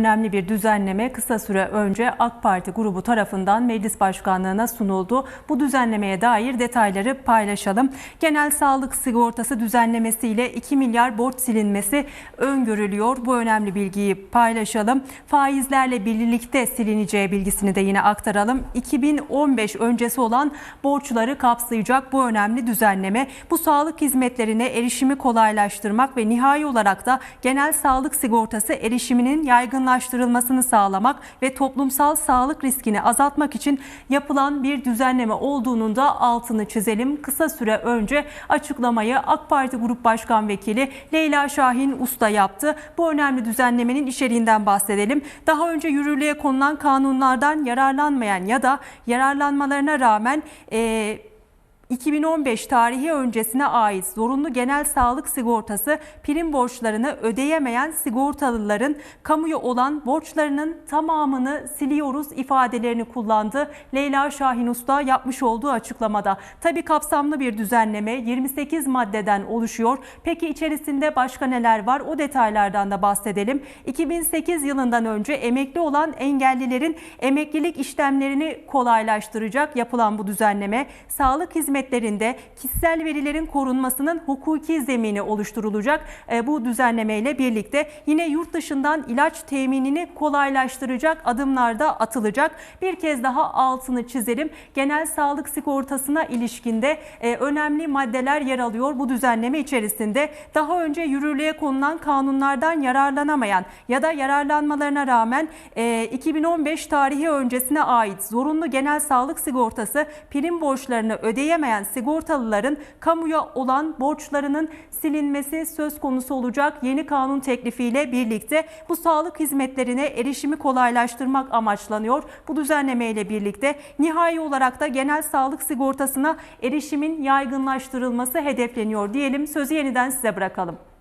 Önemli bir düzenleme kısa süre önce AK Parti grubu tarafından meclis başkanlığına sunuldu. Bu düzenlemeye dair detayları paylaşalım. Genel sağlık sigortası düzenlemesiyle 2 milyar borç silinmesi öngörülüyor. Bu önemli bilgiyi paylaşalım. Faizlerle birlikte silineceği bilgisini de yine aktaralım. 2015 öncesi olan borçları kapsayacak bu önemli düzenleme bu sağlık hizmetlerine erişimi kolaylaştırmak ve nihai olarak da genel sağlık sigortası erişiminin yaygınlaştırılmasını sağlamak ve toplumsal sağlık riskini azaltmak için yapılan bir düzenleme olduğunun da altını çizelim. Kısa süre önce açıklamayı AK Parti Grup Başkan Vekili Leyla Şahin Usta yaptı. Bu önemli düzenlemenin içeriğinden bahsedelim. Daha önce yürürlüğe konulan kanunlardan yararlanmayan ya da yararlanmalarına rağmen e, 2015 tarihi öncesine ait zorunlu genel sağlık sigortası prim borçlarını ödeyemeyen sigortalıların kamuya olan borçlarının tamamını siliyoruz ifadelerini kullandı. Leyla Şahin Usta yapmış olduğu açıklamada. Tabi kapsamlı bir düzenleme 28 maddeden oluşuyor. Peki içerisinde başka neler var? O detaylardan da bahsedelim. 2008 yılından önce emekli olan engellilerin emeklilik işlemlerini kolaylaştıracak yapılan bu düzenleme sağlık hizmetlerinde kişisel verilerin korunmasının hukuki zemini oluşturulacak. E, Bu düzenlemeyle birlikte yine yurt dışından ilaç teminini kolaylaştıracak adımlar da atılacak. Bir kez daha altını çizelim. Genel sağlık sigortasına ilişkinde e, önemli maddeler yer alıyor bu düzenleme içerisinde. Daha önce yürürlüğe konulan kanunlardan yararlanamayan ya da yararlanmalarına rağmen e, 2015 tarihi öncesine ait zorunlu genel sağlık sigortası prim borçlarını ödeyemeyen sigortalıların kamuya olan borçlarının silinmesi söz konusu olacak yeni kanun teklifiyle birlikte bu sağlık hizmetlerine erişimi kolaylaştırmak amaçlanıyor. Bu düzenlemeyle birlikte nihai olarak da genel sağlık sigortasına erişimin yaygınlaştırılması hedefleniyor diyelim. Sözü yeniden size bırakalım.